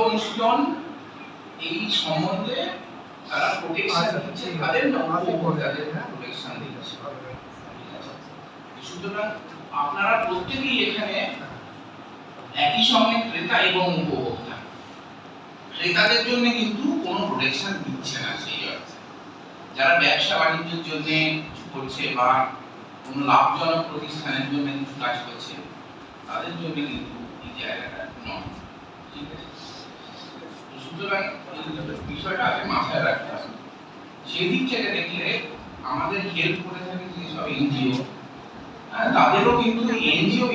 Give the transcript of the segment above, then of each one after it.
অনুশীলন এই সম্বন্ধে তারা প্রোটেকশন দিচ্ছে তাদের উপভোক্তাদের প্রোটেকশন দিচ্ছে। সুতরাং আপনারা প্রত্যেকেই এখানে একই সঙ্গে ক্রেতা এবং উপভোক্তা। ক্রেতাদের জন্য কিন্তু কোনো প্রোটেকশন দিচ্ছে না সেই অর্থে। যারা ব্যবসা বাণিজ্যের জন্য কিছু করছে বা কোনো লাভজনক প্রতিষ্ঠানের জন্য কিছু কাজ করছে তাদের জন্য কিন্তু এই জায়গাটা নয়। ঠিক আছে? সুতরাং বিষয়টা আগে মাথায় রাখতে হবে। সেই দিক থেকে দেখলে আমাদের হেল্প করে থাকে যেসব এনজিও তাদেরও কিন্তু এনজিও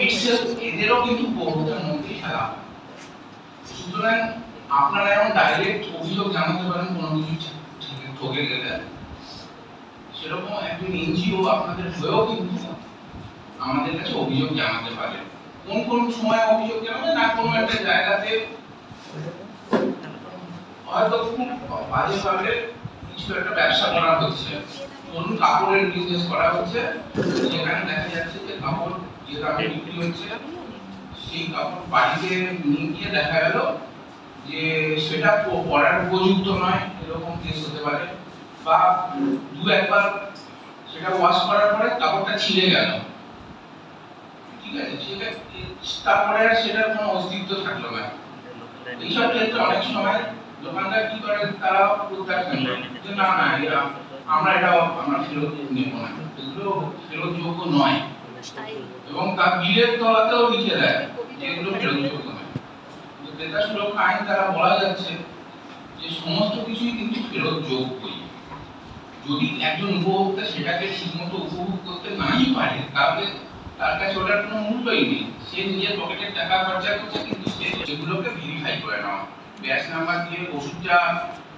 এদেরও কিন্তু উপভোক্তার মধ্যে খেলা সুতরাং আপনারা এমন ডাইরেক্ট অভিযোগ জানাতে পারেন, কোনো কিছু ঠকে গেলে। সেরকম একজন এনজিও আপনাদের হয়েও কিন্তু আমাদের কাছে অভিযোগ জানাতে পারে। কোন কোন সময় অভিযোগ জানাবে না কোনো একটা জায়গাতে হয়তো খুব বাজেভাবে কিছু একটা ব্যবসা করা হচ্ছে। ধরুন কাপড়ের বিজনেস করা হচ্ছে, যেখানে দেখা যাচ্ছে যে কাপড় যে দামে বিক্রি হচ্ছে, সেই কাপড় বাড়িতে নিয়ে গিয়ে দেখা গেল যে সেটা পরার উপযুক্ত নয়, এরকম কেস হতে পারে। বা দু একবার সেটা ওয়াশ করার পরে কাপড়টা ছিঁড়ে গেল। ঠিক আছে, সেটা তারপরে আর সেটার কোনো অস্তিত্ব থাকল না। এইসব ক্ষেত্রে অনেক সময় দোকানদার কি করে, তারা প্রত্যাখ্যান করে। যে না না, এরা, আমরা এটা, আমরা ফেরত নেব না। এগুলো ফেরত যোগ্য নয়। এবং তার বিলের তলাতেও লিখে দেয় যে এগুলো ফেরত যোগ্য নয় ক্রেতা সুরক্ষা আইন দ্বারা বলা যাচ্ছে যে সমস্ত কিছুই কিন্তু ফেরত যোগ্যই যদি একজন উপভোক্তা সেটাকে ঠিকমতো উপভোগ করতে নাই পারে, তাহলে তার কাছে ওটার কোনো মূল্যই নেই। সে নিজের পকেটের টাকা খরচা করছে, কিন্তু সে সেগুলোকে ভেরিফাই করে নেওয়া। ব্যাচ নাম্বার দিয়ে ওষুধটা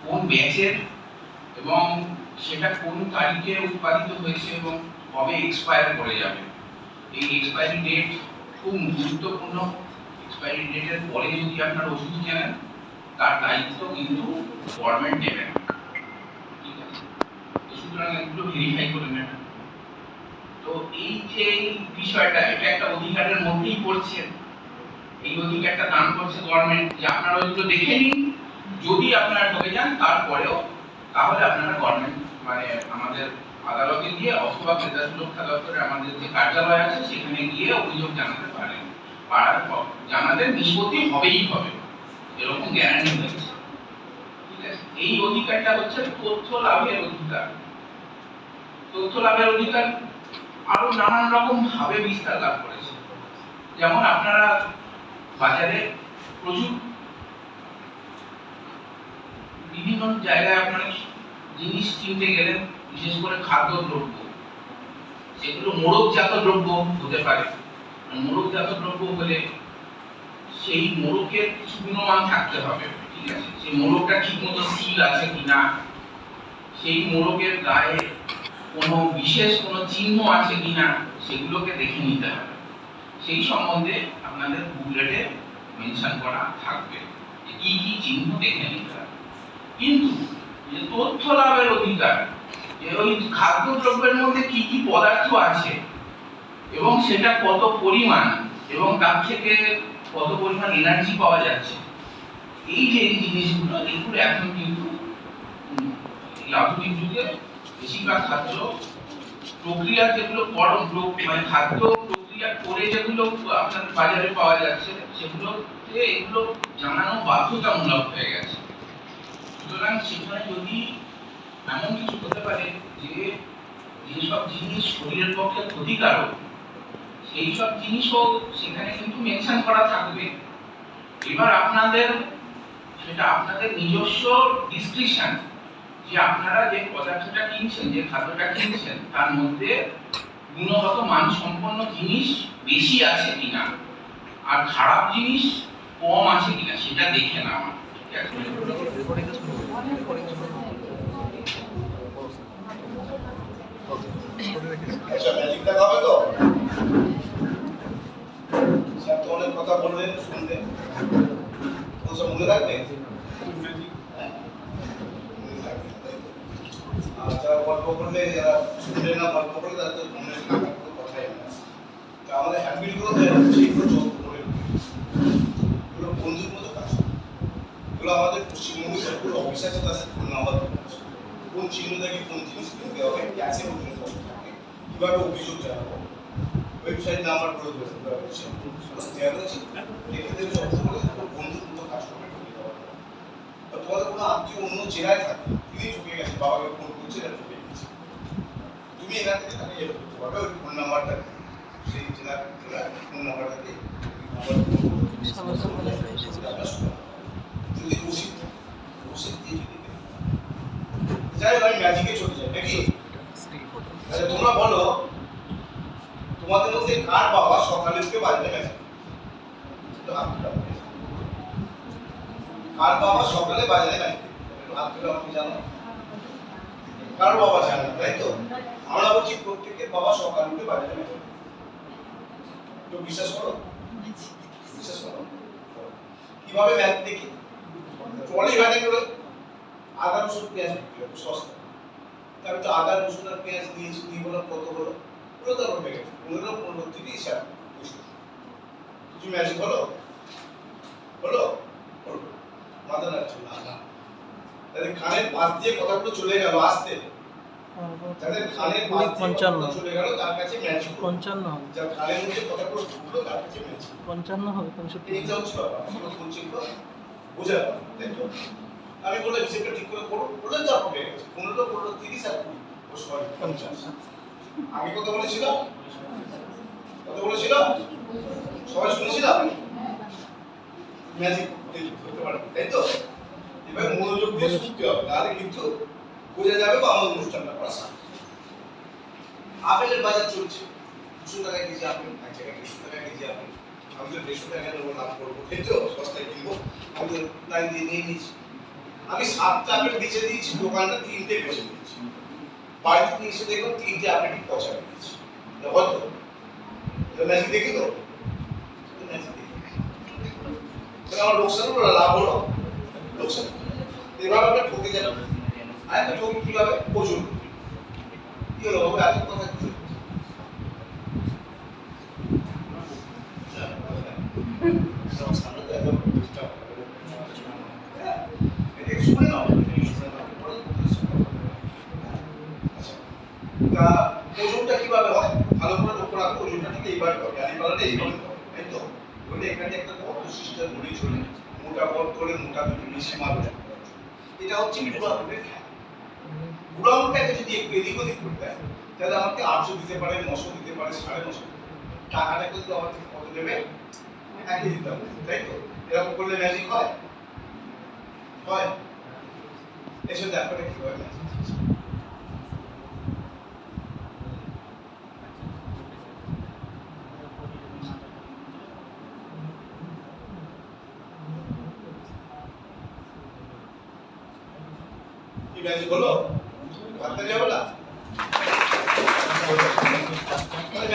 কোন ব্যাচের এবং সেটা কোন তারিখে উৎপাদিত হয়েছে এবং কবে এক্সপায়ার করে যাবে? এই এক্সপায়ারি ডেট খুব গুরুত্বপূর্ণ। এক্সপায়ারি ডেটের পরে যদি আপনার ওষুধ কেনেন, তার দায়িত্ব কিন্তু গভর্নমেন্ট নেবে না ঠিক আছে? সুতরাং এগুলো ভেরিফাই করে নেবেন তো এই যে বিষয়টা, এটা একটা অধিকারের মধ্যেই পড়ছে। এই অধিকারটা দান করছে গভর্নমেন্ট যে আপনারা ওইগুলো দেখে নিন। যদি আপনারা ঠকে যান, তারপরেও তাহলে আপনারা গভর্নমেন্ট মানে আমাদের আদালতে গিয়ে অথবা ক্রেতা সুরক্ষা দপ্তরে আমাদের যে কার্যালয় আছে, সেখানে গিয়ে অভিযোগ জানাতে পারেন। পারার পর জানাতে নিষ্পত্তি হবেই হবে। এরকম গ্যারান্টি হয়েছে এই অধিকারটা হচ্ছে তথ্য লাভের অধিকার। তথ্য লাভের অধিকার আরও নানান রকম ভাবে বিস্তার লাভ করেছে। যেমন আপনারা বাজারে প্রচুর বিভিন্ন জায়গায় আপনারা জিনিস কিনতে গেলেন, বিশেষ করে খাদ্য দ্রব্য। সেগুলো মোড়কজাত দ্রব্য হতে পারে। মোড়কজাত দ্রব্য হলে সেই মোড়কের কিছু গুণমান থাকতে হবে, ঠিক আছে? সেই মোড়কটা ঠিক মতো সিল আছে কিনা, সেই মোড়কের গায়ে কোনো বিশেষ কোনো চিহ্ন আছে কিনা, সেগুলোকে দেখে নিতে হবে। সেই সম্বন্ধে আপনাদের বুকলেটে মেনশন করা থাকবে কি কি চিহ্ন দেখে নিতে হবে। কিন্তু যে তথ্য লাভের অধিকার ওই খাদ্যদ্রব্যের মধ্যে কি কি পদার্থ আছে এবং সেটা কত পরিমাণ এবং তার থেকে কত পরিমাণ এনার্জি পাওয়া যাচ্ছে, এই যে জিনিসগুলো এগুলো এখন কিন্তু আধুনিক যুগে বেশিরভাগ খাদ্য প্রক্রিয়া যেগুলো প্রক- মানে খাদ্য প্রক্রিয়া করে যেগুলো আপনার বাজারে পাওয়া যাচ্ছে, সেগুলোতে এগুলো জানানো বাধ্যতামূলক হয়ে গেছে। সুতরাং সেখানে যদি এমন কিছু হতে পারে যে যেসব জিনিস শরীরের পক্ষে ক্ষতিকারক সেই সব জিনিসও সেখানে কিন্তু মেনশন করা থাকবে। এবার আপনাদের, সেটা আপনাদের নিজস্ব ডিসক্রিপশন যে আপনারা যে পদার্থটা কিনছেন, যে খাদ্যটা কিনছেন, তার মধ্যে গুণগত মান সম্পন্ন জিনিস বেশি আছে কিনা? আর খারাপ জিনিস কম আছে কিনা? সেটা দেখে না তো অনেক কথা বললেন শুনলেন মনে রাখবে হ্যাঁ? মনে রাখবে, তাই তো? আর যারা গল্প যারা না গল্প করলে তারা তো মনে কথাই না। আমাদের হ্যাবিটগুলো সেইগুলো করে আছে তাদের আছে। কোন জিনিস ওখানে কত অভিযোগ জানাব ওয়েবসাইট নাম্বার করে দেবো দেওয়া আছে তোর বন্ধুর কাজ করবে ঢুকে দেওয়া হবে। আর তোমাদের কোনো আত্মীয় অন্য জেলায় থাকে তিনি ঢুকে গেছে বাবাকে ফোন করছে এরা ঢুকে গেছে তুমি এখান থেকে তাকে হেল্প করতে পারবে ওই ফোন নাম্বারটা সেই জেলার জেলার ফোন নাম্বারটাকে নাম্বার যদি রসিদ রসিদ দিয়ে যদি যাই হোক আমি ম্যাজিকে চলে যাই নাকি? আচ্ছা তোমরা বলো তোমাদের মধ্যে কার বাবা সকালে উঠে ম্যাজিক একটু হাত তুলে আমাকে। কার বাবা সকালে ম্যাজিক একটু হাত তুলে আমাকে কার বাবা জানে তাই তো? আমরা বলছি প্রত্যেকের বাবা সকালে উঠে বাজলে ম্যাজিক তো বিশ্বাস করো? বিশ্বাস করো? কীভাবে ম্যাথ দেখি ট্রলি ভ্যানে করে আদা রসুন পেঁয়াজ বিক্রি হবে, সস্তা। আমি তো আদা রসুন আর পেঁয়াজ দিয়েছি দিয়ে বললাম, কত হলো পুরো তার হয়ে গেছে পনেরো পনেরো তিরিশ আর কিছু ম্যাজিক হলো হলো হলো মাথা না খানের পাশ দিয়ে কথাগুলো চলে গেল আসতে। তাদের খানের পাশ পঞ্চান্ন। চলে গেল তার কাছে পঞ্চান্ন হবে। যার খানের মধ্যে কথাগুলো ঢুকলো তার কাছে ম্যাজিক পঞ্চান্ন হবে পঁয়ষট্টি। বোঝা তাই তো? আমি হিসেবটা ঠিক করে করো বলে তো হবে। পনেরো পনেরো তিরিশ আর কুড়ি। ও সরি পঞ্চাশ। আগে কত বলেছিলাম? কথা বলেছিলাম? সবাই শুনেছিলাম? ম্যাজিক করতে পারবে তাই তো? এবার মনোযোগ দিয়ে শুনতে হবে তাহলে কিন্তু বোঝা যাবে বা আমার অনুষ্ঠানটা করা। আপেলের বাজার চলছে। দুশো টাকা কেজি আপেল এক জায়গায় দেড়শো টাকা কেজি আপেল। আমি তো দেড়শো টাকা নেব লাভ করব এই তো? সস্তায় কিনবো। আমি তো লাইন দিয়ে নিয়ে নিয়েছি। আমি সাতটা আপেল বেচে দিয়েছি দোকানটা তিনটে বেচে দিয়েছি। বাড়িতে নিয়ে এসে দেখলাম তিনটে আপেলই পচা দিয়েছি হয়তো। এটা ম্যাজিক দেখি তো এটা ম্যাজিক দেখি তাহলে আমার লোকসান হলো লাভ হলো? লোকসান। এভাবে আমরা ঠকে গেলাম আর একটা ঠকি কীভাবে? প্রচুর। কি হলো বাবু? এত কথা কি তো ওজনটা কীভাবে হয়? ভালো করে লক্ষ্য রাখো, ওজনটা ঠিক এইভাবে হবে। আর এই এইভাবে তাই তো? এখানে একটা বড় সিস্টেম চলে মোটা বল করে মোটা দুটো বেশি মাল এটা হচ্ছে বুড়াউটের খেলা। বুড়াউটটাকে যদি একটু এদিক ওদিক করতে হয়, তাহলে আমাকে আটশো দিতে পারে, নশো দিতে পারে, সাড়ে নশো। টাকাটা কিন্তু আমার থেকে কত দেবে একই দিতে হবে, তাই তো? এরকম করলে ম্যাজিক হয়? হয়। এসে দেখো কি হয় ম্যাজিক ম্যাজিক হলো ভাবতে যাবে না মানে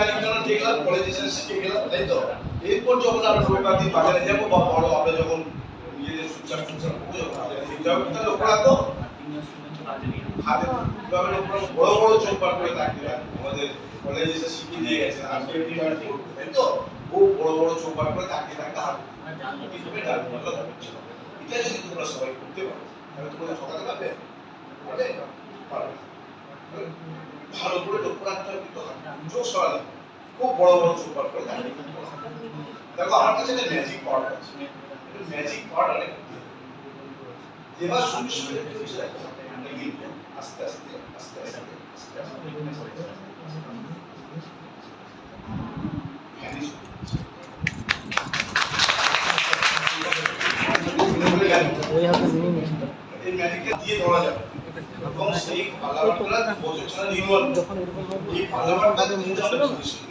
করে তাকিয়ে আমাদের কলেজে এসে শিখিয়ে দিয়ে আজকে তাই তো খুব বড় বড় চোখ করে তাকিয়ে থাকতে হবে এটা যদি তোমরা সবাই করতে পারো তাহলে তোমরা ঠকাতে পারবে ভালো। করে লক্ষ্য রাখতে হবে কিন্তু চোখ সরালে খুব বড় বড় বার করে দেখো, আমার কাছে একটা ম্যাজিক পাওয়ার আছে। ম্যাজিক শুনে একটু বুঝে রাখো লিখবে আস্তে আস্তে আস্তে আস্তে আস্তে আস্তে। ওই হাতে নিয়ে নিচ্ছি দিয়ে ধরা যাবে। এবং সেই পালাবারটা ছাড়া রিনুয়াল যখন এরকম এই পালাবারটা দিতে মুড়ছিল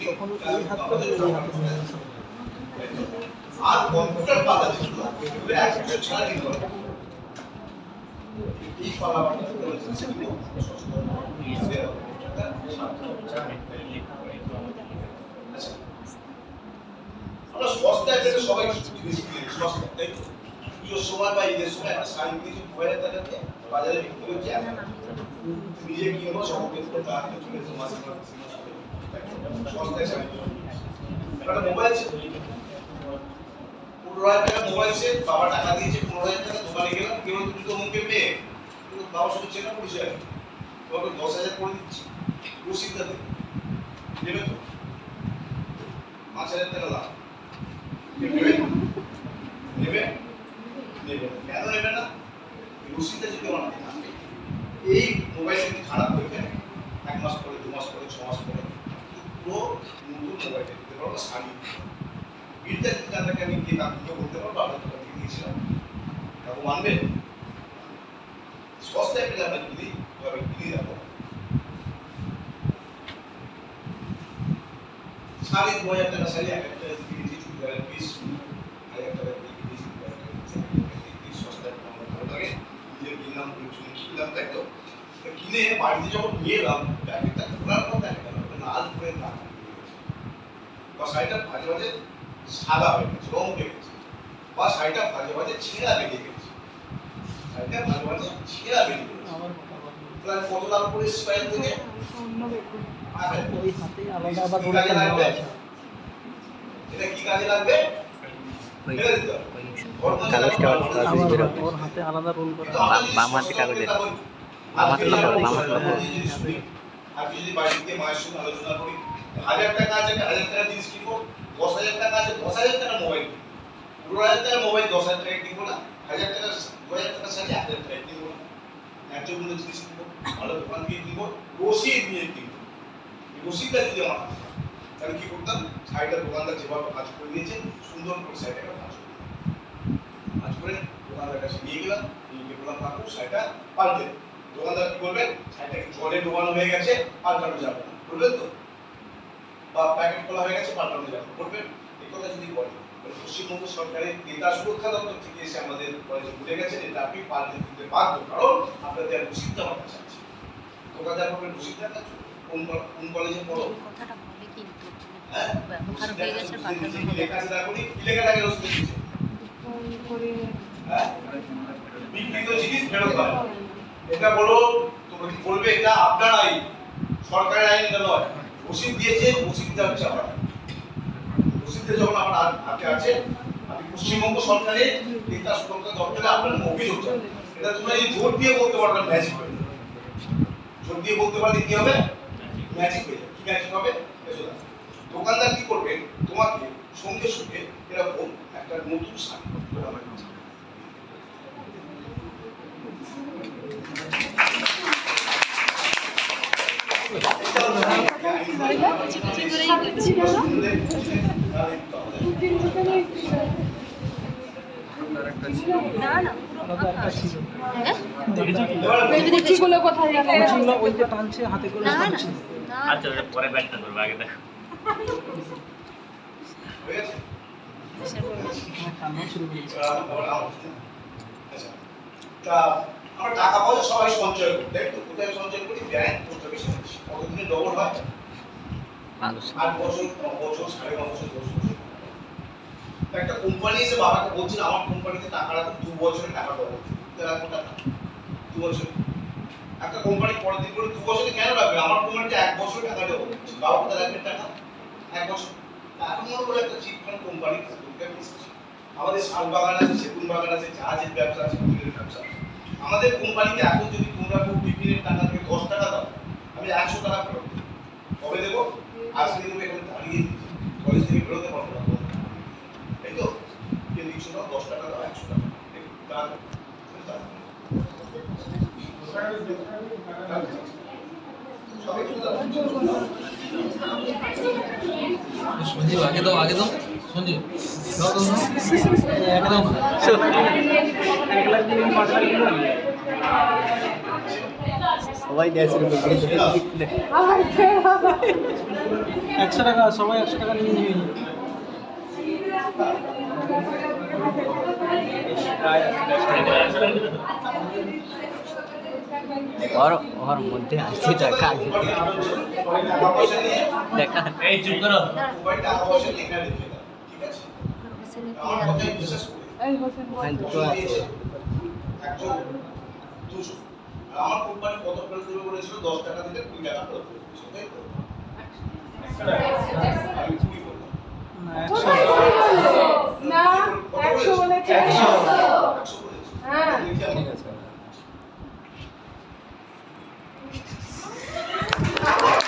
তখন ওই হাত করে ওই হাতে নিয়ে নিচ্ছি। আর কম্পিউটার পাতা যেগুলো এগুলো এক বছর ছাড়া রিনুয়াল এই পালাবারটা সস্তা আচ্ছা আমরা সবাই পুজোর সময় বা ঈদের সময় একটা শাড়ি কিনেছি দু হাজার টাকা দিয়ে বাজারে বিক্রি হচ্ছে টাকা। নিজে কিনবো সব কিন্তু তার মাসে মাসে সস্তায় কিনবো। একটা মোবাইল সেট পনেরো হাজার টাকা মোবাইল সেট বাবা টাকা দিয়েছে, পনেরো হাজার টাকা দোকানে গিয়ে কিন্তু বাবার সঙ্গে চেনা পরিচয় তোমাকে দশ হাজার করে দিচ্ছি। রসিদটা দেবে দেবে তো? পাঁচ হাজার টাকা লাভ নেবে নেবে কেন নেবে না? রসিদটা যদি বানাতে না এই মোবাইল যদি খারাপ হয়ে যায়, এক মাস পরে, দু মাস পরে, ছ মাস পরে, পুরো নতুন মোবাইল দিতে পারব শাড়ি। বিলটা যদি আপনাকে আমি দিয়ে কাকুকে বলতে পারব আপনার দোকান থেকে দিয়েছিলাম। কাকু মানবে সস্তায় পেলে আমরা কিনি এভাবে কিনে যাব সাড়ে দু হাজার টাকা শাড়ি এক একটা কিনেছি চুড়িদারের পিস হাজার টাকা দিয়ে কিনেছি এই সস্তায় আমার ভালো লাগে নিজের কিনলাম শুনে কিনলাম তাই তো তো কিনে বাড়িতে যখন নিয়ে এলাম প্যাকেটটা খোলার পর দেখা গেল ওটা লাল করে না বা শাড়িটা মাঝে মাঝে সাদা হয়ে গেছে রং উঠে গেছে। বা শাড়িটা মাঝে মাঝে ছেঁড়া বেরিয়ে গেছে। শাড়িটা মাঝে মাঝে ছেঁড়া বেরিয়ে গেছে। আমার কথা বলো। প্রায় কত লাভ করে স্কোয়ার থেকে হাতে আলাদা এটা কি কাজে লাগবে? কাগজটা আলাদা রোল করা। বাম হাতে কাগজের। হই, বাম হাতে আজকে লেখা, আমরা বাম হাতে লেখা। যদি শুনি, আজকে যদি বাড়িতে মায়ের সঙ্গে আলোচনা করি হাজার টাকা আছে হাজার টাকা জিনিস কিনবো দশ হাজার টাকা আছে দশ হাজার টাকা মোবাইল পনেরো হাজার টাকা মোবাইল দশ হাজার টাকা কিনবো না হাজার টাকা দু হাজার টাকা সাথে হাজার টাকা কিনবো না ন্যায্য মূল্য জিনিস কিনবো ভালো দোকান দিয়ে কিনবো রসিদ নিয়ে কিনবো রসিদটা যদি আমার তাহলে কি করতাম শাড়িটা দোকানদার যেভাবে কাজ করে দিয়েছে সুন্দর করে শাড়িটাকে কাজ করে। কাজ করে দোকানদার কাছে নিয়ে গেলাম নিয়ে গিয়ে বললাম কাকু শাড়িটা পাল্টে। দোকানদার কি করবে শাড়িটাকে জলে ডোবানো হয়ে গেছে পাল্টানো যাবে না। বলবেন তো? বা প্যাকেট খোলা হয়ে গেছে পাল্টানো যাবে বলবেন? এই কথা যদি বলে পশ্চিমবঙ্গ সরকারের ক্রেতা সুরক্ষা দপ্তর থেকে এসে আমাদের কলেজে ঘুরে গেছেন এটা আপনি পাল্টে দিতে বাধ্য কারণ আপনাদের রসিদটা আমার কাছে আছে। দোকানদার পাবেন রসিদটা কাছে কোন? কোন কলেজে পড়ো? এই কথাটা বলে কিন্তু ব্যবহার হয়ে গেছে পাল্টানো লেখা আছে দেখো কি লেখা থাকে হ্যাঁ? জিনিস ফেরত হয় এটা বলো, তোমরা কি বলবে? এটা আপনার আইন। সরকারের আইন এটা নয়। রসিদ দিয়েছে রসিদটা হচ্ছে আমার। রসিদটা যখন আমার হাত- আছে, আমি পশ্চিমবঙ্গ সরকারের নেতা সুরক্ষা দপ্তরে আপনার অভিযোগ জানাব। এটা তোমরা এই জোর দিয়ে বলতে পারবে ম্যাজিক হয়ে যাবে। জোর দিয়ে বলতে পারলে কি হবে? ম্যাজিক হয়ে যাবে। কি ম্যাজিক হবে? দোকানদার কি করবে? তোমাকে সঙ্গে সঙ্গে এরকম একটা নতুন শাড়ি আমার কাছে না না পুরো আলাদা ফাঁকা একটা ছিল হ্যাঁ? দেখেছ কি? ভেবে দেখেছি। কুচিগুলো ওই যে টানছে হাতে করে না না টানছে না আচ্ছা পরে ব্যাখ্যা করব আগে দেখো। আচ্ছা। তা আমরা টাকা পয়সা সবাই সঞ্চয় করি তাই তো? কোথায় সঞ্চয় করি? ব্যাংক, পোস্ট অফিসে কতদিনে ডবল হয়? আট বছর, ন বছর, সাড়ে ন বছর, দশ বছর। একটা কোম্পানি এসে বাবাকে বলছিল, আমার কোম্পানিতে টাকা রাখুন দু বছরে টাকা ডবল রাখব টাকা দু বছর। একটা কোম্পানি পরের দিন করে দু বছরে কেন রাখবে? আমার কোম্পানিতে এক বছর টাকা ডবল বাবা, কোথায় রাখবে টাকা? এক বছর। এখন মনে করে একটা চিট ফান্ড কোম্পানি আমাদের শাল বাগান আছে। সেগুন বাগান আছে জাহাজের ব্যবসা আছে ব্যবসা আছে। আমাদের কোম্পানিতে এখন যদি তোমরা কেউ টিফিনের টাকা থেকে দশ টাকা দাও, আমি একশো টাকা ফেরত। কবে দেবো? আজকে দেবো, এখানে দাঁড়িয়ে কলেজ থেকে বেরোতে পারব না। তাই তো কে দিচ্ছ না, দশ টাকা দাও, একশো টাকা। সবাই আগে দাও আগে দাও। একদম। সবাই একশো টাকা সবাই একশো টাকা নিয়ে নিবি ওর ওর মধ্যে আছে টাকা। কোম্পানি ছেলে আমার কোম্পানি হ্যাঁ, কত ফেরত দেবে বলেছিল? দশ টাকা দিলে কুড়ি টাকা ফেরত দেবে। তাই না ঠিক আছে।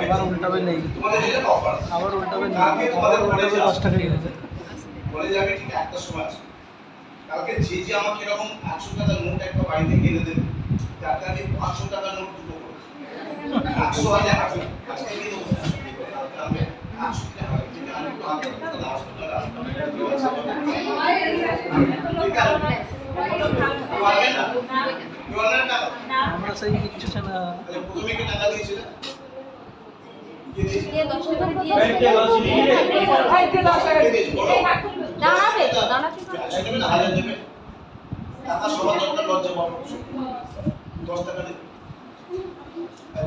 আবার উল্টাবে নেই। তোমাদের আবার উল্টাবে তোমাদের আবার উল্টাবে দশ টাকা আসবে। ঠিক একটার সময় আসবে কালকে যে যে আমাকে এরকম একশো টাকার নোট একটা বাড়িতে কিনে দেবে তাকে আমি পাঁচশো টাকার নোট দুটো একশো হাজার আজকে আজকে দেবো। একশো টাকা যেটা আমি আমরা সেই ইচ্ছে না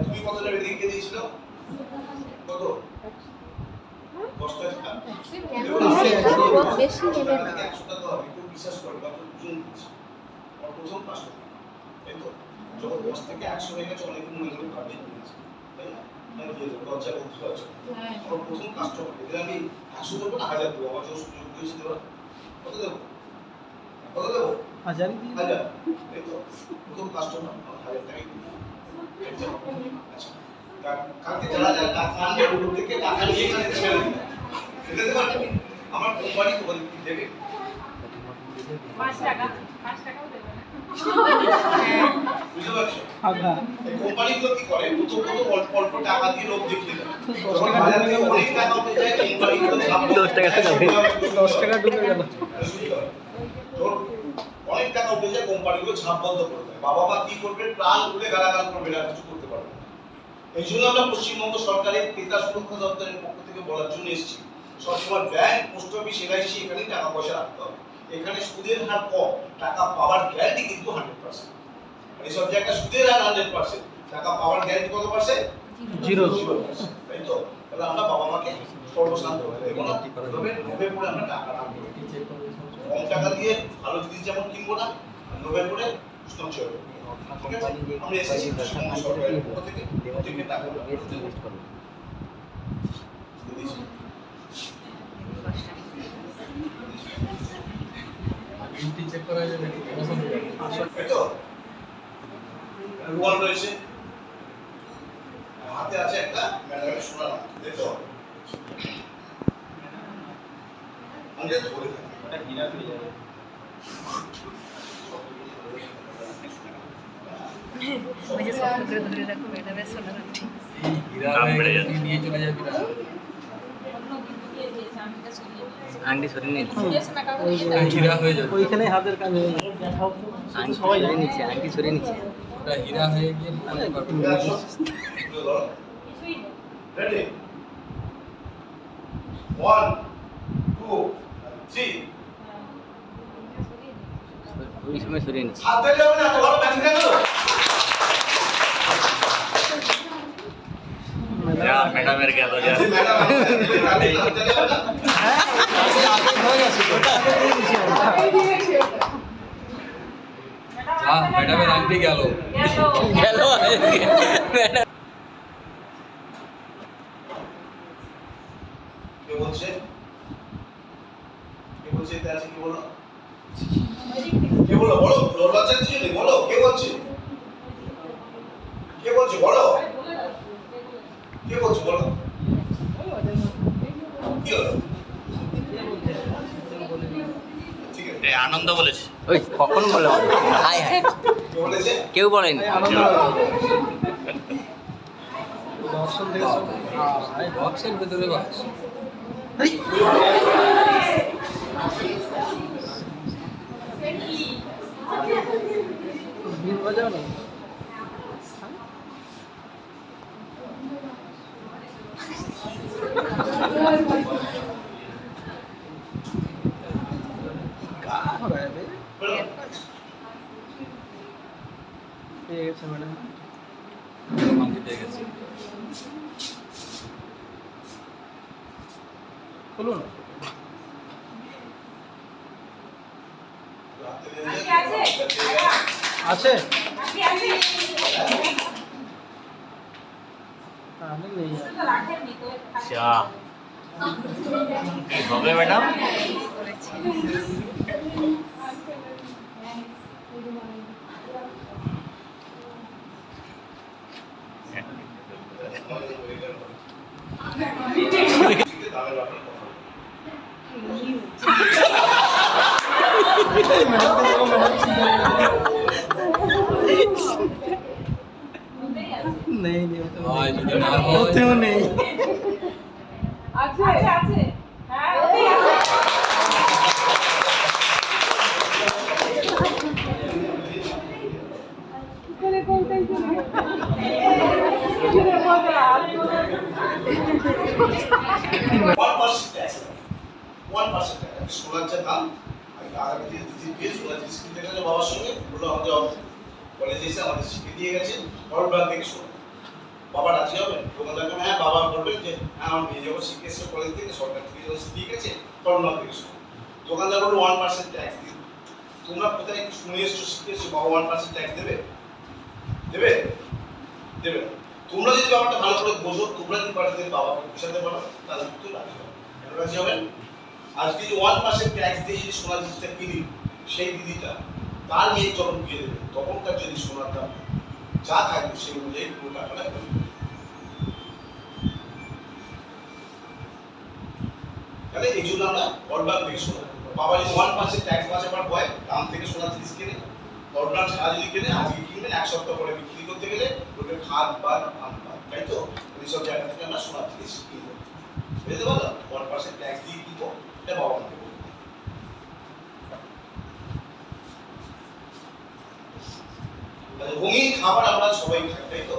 তুমি কত নেবে লিখে দিয়েছিল কত দশ টাকা বেশি নেবে না বিশ্বাস করে আর প্রথম টাকা তাই তো যখন দশ থেকে একশো হয়ে গেছে অনেক মনে করে কাটিয়ে দিয়েছে তাই না? পারছ আমার প্রথম কাস্টমার এদের আমি একশো দেবো না হাজার দেবো আমার যখন সুযোগ হয়েছে দেওয়ার কত দেবো? কত দেবো? হাজারই দিয়ে হাজার। এই তো প্রথম কাস্টমার হাজার টাকাই দিই আচ্ছা কালকে যারা যারা টাকা আনবে ওগুলো থেকে টাকা নিয়ে এখানে ছেড়ে দিবে। ছেড়ে দিতে পারবে আমার কোম্পানি তোমাদের দেবে? দশ টাকা উঠে কোম্পানিগুলো দশ টাকা টাকা দেবে। দশ টাকা ঢুকে গেল। অনেক টাকা উঠে যায় কোম্পানিগুলো ছাপ বন্ধ করে দেয়। বাবা মা কি করবে? প্রাণ খুলে গালাগাল করবে না কিছু করতে পারবে না। এই জন্য আমরা পশ্চিমবঙ্গ সরকারের ক্রেতা সুরক্ষা দপ্তরের পক্ষ থেকে বলার জন্য এসেছি। সবসময় ব্যাংক পোস্ট অফিস এলআইসি এখানে টাকা পয়সা রাখতে হবে। এখানে সুদের হার কম টাকা পাওয়ার গ্যারান্টি কিন্তু হান্ড্রেড পার্সেন্ট আর এইসব জায়গায় সুদের হার হান্ড্রেড পার্সেন্ট টাকা পাওয়ার গ্যারান্টি কত পার্সেন্ট জিরো জিরো তাই তো? তাহলে আমরা বাবা মাকে সর্বশান্ত হয়ে দেবো না তবে লোভে পড়ে আমরা টাকা রাখব না। কম টাকা দিয়ে ভালো জিনিস যেমন কিনবো না লোভে পড়ে সঞ্চয় করব ঠিক আছে আমরা এসেছি সরকারের পক্ষ থেকে টাকা দিয়ে দিয়েছি। বিলটি চেক করা যাবে পছন্দ করে তাই রয়েছে। হাতে আছে একটা ম্যাডামের তাই আমি এটা ধরে থাকি ওটা হীরা হয়ে যাবে। ওই যে শক্ত করে ধরে রাখো ম্যাডামের সোনার আংটি হীরা নিয়ে চলে যাবি। না আংটি সরিয়ে নিচ্ছে হীরা হয়ে যাবে। ওইখানে হাতের কাজ হয়ে। আংটি সরিয়ে নিচ্ছে আংটি সরিয়ে নিচ্ছে ওটা হীরা হয়ে গিয়ে পরে পাবে এগুলো ধরো রেডি ওয়ান টু থ্রি ওই সময় সরিয়ে নিচ্ছে হাতে যাবে না তোমার ব্যাংক গেল ম্যাডামের গেল যে ম্যাডাম হাতে যাবে না হয়ে গেছে ওটা আগে দিয়ে দিয়েছি আমরা। যা ম্যাডামের আংটি গেল গেল ম্যাডাম কে বলছে কে বলছে এতে আছে কি বলো কে বলো বলো লজ্জা কিছু বলো কে বলছে কে বলছে বলো কে বলো আনন্দ বলেছে। ওই কখন বলে? Hi hi. কেউ বলেনি। এই আনন্দ দর্শন খুলুন আছে। হবে ম্যাডাম নেই নেই ওতেও আছে আছে দোকানদার ওয়ান পার্সেন্ট ট্যাক্স দিন তোমরা কোথায় শুনে এসছো, শিখে বাবা ওয়ান পার্সেন্ট ট্যাক্স দেবে? দেবে? দেবে। তোমরা যদি ব্যাপারটা ভালো করে বোঝো, তোমরা যদি বাড়িতে বাবাকে বোঝাতে পারো, তাহলে কিন্তু রাজি হবে। কেন রাজি হবেন? আজকে যে ওয়ান পার্সেন্ট ট্যাক্স দিয়ে যদি সোনার জিনিসটা কিনি, সেই দিদিটা, তার মেয়ে যখন বিয়ে দেবে। তখন তার যদি সোনার দাম যা থাকবে, সেই অনুযায়ী পুরো টাকাটা তাহলে এই জন্য আমরা অর্ডার থেকে সোনা। বাবা যদি ওয়ান পার্সেন্ট ট্যাক্স বাঁচাবার ভয় দাম থেকে সোনার জিনিস কিনে অর্ডার ছাড়া যদি কিনে, আজকে কিনবেন, এক সপ্তাহ পরে বিক্রি করতে গেলে ওটা খাদ বা আম বাদ তাই তো? এইসব জায়গা থেকে আমরা সোনার জিনিস কিনবো। বুঝতে পারল ওয়ান পার্সেন্ট ট্যাক্স দিয়ে কিনবো এটা বাবা মাকে রঙিন খাবার আমরা সবাই খাই, তাই তো?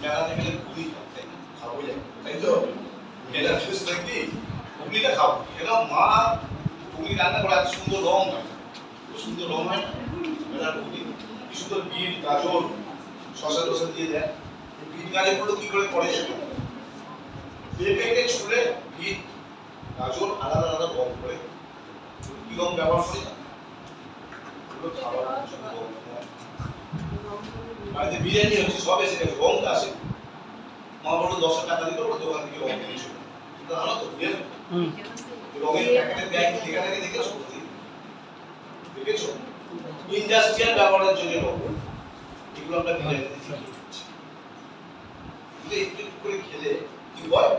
মেলাতে গেলে ঘুগনি খাই খাব তাই তো? মেলা শেষ নাকি? ঘুগনিটা খাব। এটা মা ঘুগনি রান্না করে সুন্দর রং। হয় সুন্দর রং হয়। সুন্দর বিট, গাজর, শসা টসা দিয়ে দেয়। বিট গাজরগুলো কি করে করে যেত পেঁপেকে ছুলে বিট, গাজর, আলাদা আলাদা রং করে। কি রং ব্যবহার করে। বাড়িতে বিরিয়ানি হচ্ছে, সব এসে গেছে, রংটা আসে। মা বলল, দশ টাকা দিতে বলো দোকান থেকে রং কিনে এসো জানো তো রঙের প্যাকেটে ব্যাগ লেখা থাকে দেখেছ দেখেছ ইন্ডাস্ট্রিয়াল ব্যবহারের জন্য এগুলো আমরা শিখি কিন্তু একটু একটু করে খেলে কি হয়?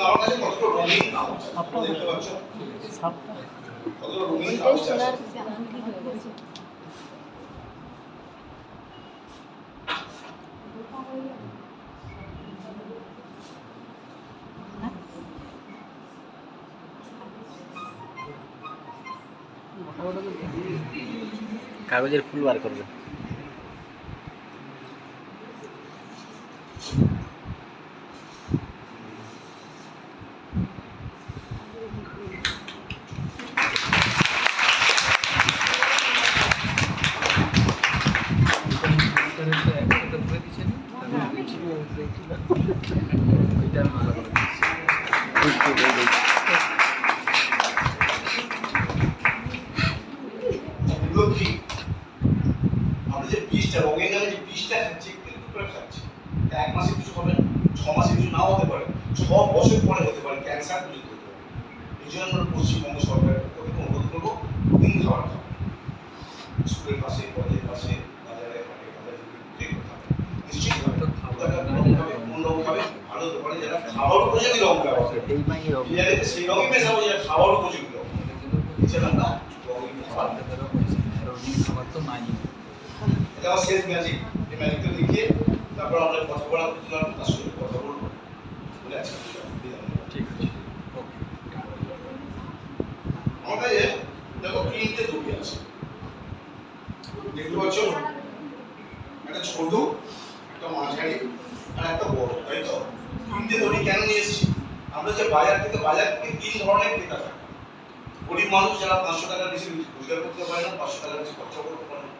আমার কাছে কতগুলো রঙিন কাগজ দেখতে পাচ্ছ? রঙিন কাগজের ফুল বার করবে একসাথে ধরে দিচ্ছেন ওইটা আমি ভালো করে দিচ্ছি এগুলো কি আমরা যে বীজটা রঙের নামে যে বীজটা খাচ্ছি একটু একটু করে খাচ্ছি তা এক মাসে কিছু হবে না ছ মাসে কিছু নাও হতে পারে ছ বছর পরে হতে পারে ক্যান্সার পর্যন্ত হতে পারে এই জন্য আমরা পশ্চিমবঙ্গ সরকারের পক্ষ থেকে অনুরোধ করব প্রতিদিন খাবার খাব স্কুলের পাশে কলেজের পাশে বাজারে হাটে বাজারে যেগুলো খাবে নিশ্চয়ই খাবে তো খাবার তারা না কোন খাবে কোন রঙ খাবে ভালো দোকানে যারা খাবার উপযোগী রং ব্যবহার বিরিয়ানিতে সেই রঙই মেশাবো যেটা খাবার উপযোগী রং এটা কিন্তু এছাড়া আমরা খাবার না তো নাই এটা আমার শেষ তারপর আমরা কথা বলার বুঝলাম কথা বলব। বলে আজকে বিদায় নিলাম। ঠিক আছে ওকে আমার কাছে দেখো তিনটে দড়ি আছে দেখতে পাচ্ছ একটা ছোট একটা মাঝারি আর একটা বড় তাই তো তিনটে দড়ি কেন নিয়ে এসেছি আমরা যে বাজার থেকে বাজার থেকে তিন ধরনের ক্রেতা থাকে গরিব মানুষ যারা পাঁচশো টাকার বেশি রোজগার করতে পারে না, পাঁচশো টাকার বেশি খরচা করতে পারে না।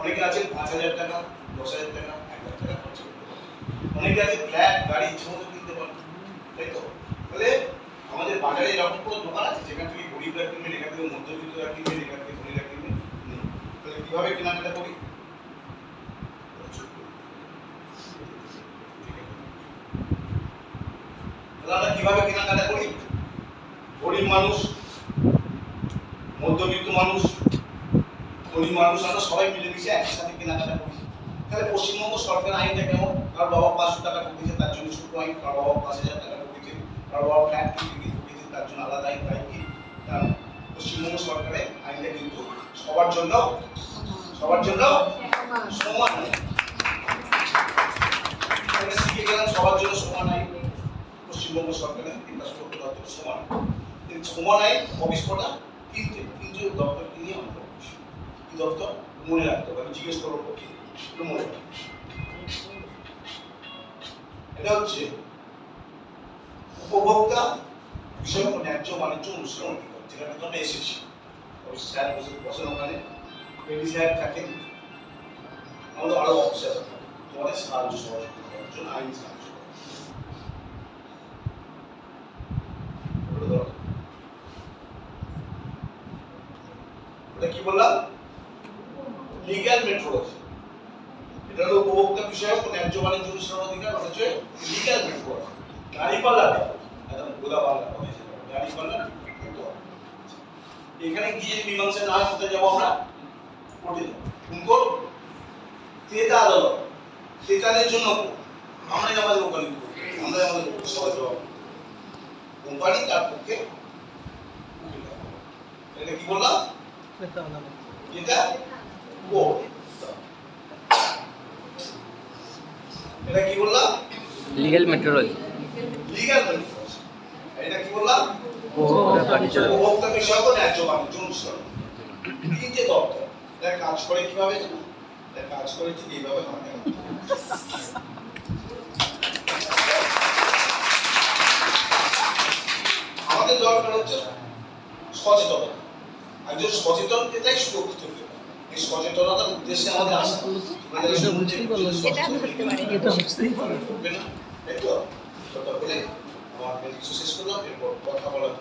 অনেকে আছে পাঁচ হাজার টাকা, দশ হাজার টাকা, এক লাখ টাকা খরচা করতে পারে। অনেকে আছে ফ্ল্যাট, গাড়ি ইচ্ছে মতো কিনতে পারে। তাই তো? তাহলে আমাদের বাজারে এরকম কোনো দোকান আছে যেখান থেকে গরিবরা কিনবেন, এখান থেকে মধ্যবিত্তরা কিনবেন, এখান থেকে ধনীরা তাহলে কীভাবে কেনাকাটা করি? তাহলে কেনাকাটা করি? গরিব মানুষ মধ্যবিত্ত মানুষ গরিব মানুষ, আমরা সবাই মিলেমিশে একসাথে কেনাকাটা করি। তাহলে পশ্চিমবঙ্গ সরকার আইনটা কেমন? কার বাবা পাঁচশো টাকা ঢুকেছে, তার জন্য ছোট আইন। কার বাবা পাঁচ হাজার টাকা ঢুকেছে, কার বাবা ফ্ল্যাট কিনে ঢুকেছে তার জন্য আলাদা আইন তাই কি? পশ্চিমবঙ্গ সরকারের আইনটা কিন্তু সবার জন্য সবার জন্য সমান শিখে গেলাম সবার জন্য সমান আইন। পশ্চিমবঙ্গ সরকারের দপ্তর সমান। কিন্তু সমান আইন অফিস কটা? তিনটে তিনটে দপ্তর নিয়ে অফিস কি দপ্তর? মনে রাখতে হবে, আমি জিজ্ঞেস করব মনে। এটা হচ্ছে উপভোক্তা বিষয় ন্যায্য বাণিজ্য অনুশীলন অধিকার আমরা এসেছি। স্যার বসে বসেন ওখানে। থাকেন। আমাদের আরও অফিসার তোমাদের সাহায্য সহযোগিতা করার জন্য আইন সাহায্য করার জন্য। ওটা ধরো। ওটা কি বললাম? লিগ্যাল মেট্রোলজি এটা হলো উপভোক্তা বিষয়ক ন্যায্য বাণিজ্য অনুশীলন অধিকার হচ্ছে লিগ্যাল মেট্রোলজি গাড়ি পাল্লা একদম গোদা পাল্লা কিন্তু এখানে গিয়ে মীমাংসা না কোথায় যাব আমরা, কোর্টে যাব। ক্রেতা আদালত। ক্রেতাদের জন্য। আমরাই আমাদের ওখানে। আমরাই আমাদের সবাই জবাব। কোম্পানি তার পক্ষে এটা কি বললাম? এটা এটা কি বললাম লিগ্যাল এটা কি বললাম উপভোক্তা ন্যায্য বাণিজ্য অনুসরণ এরা কাজ করে কীভাবে এরা কাজ করে ঠিক এইভাবে হাতে। আমাদের দরকার হচ্ছে সচেতনতা একজন সচেতন নেতাই সুরক্ষিত এই সচেতনতার উদ্দেশ্যে আমাদের আসা। এটা বুঝতেই পারো। না? তাই তো? কথা বলে আমার কিছু শেষ করলাম এরপর কথা বলার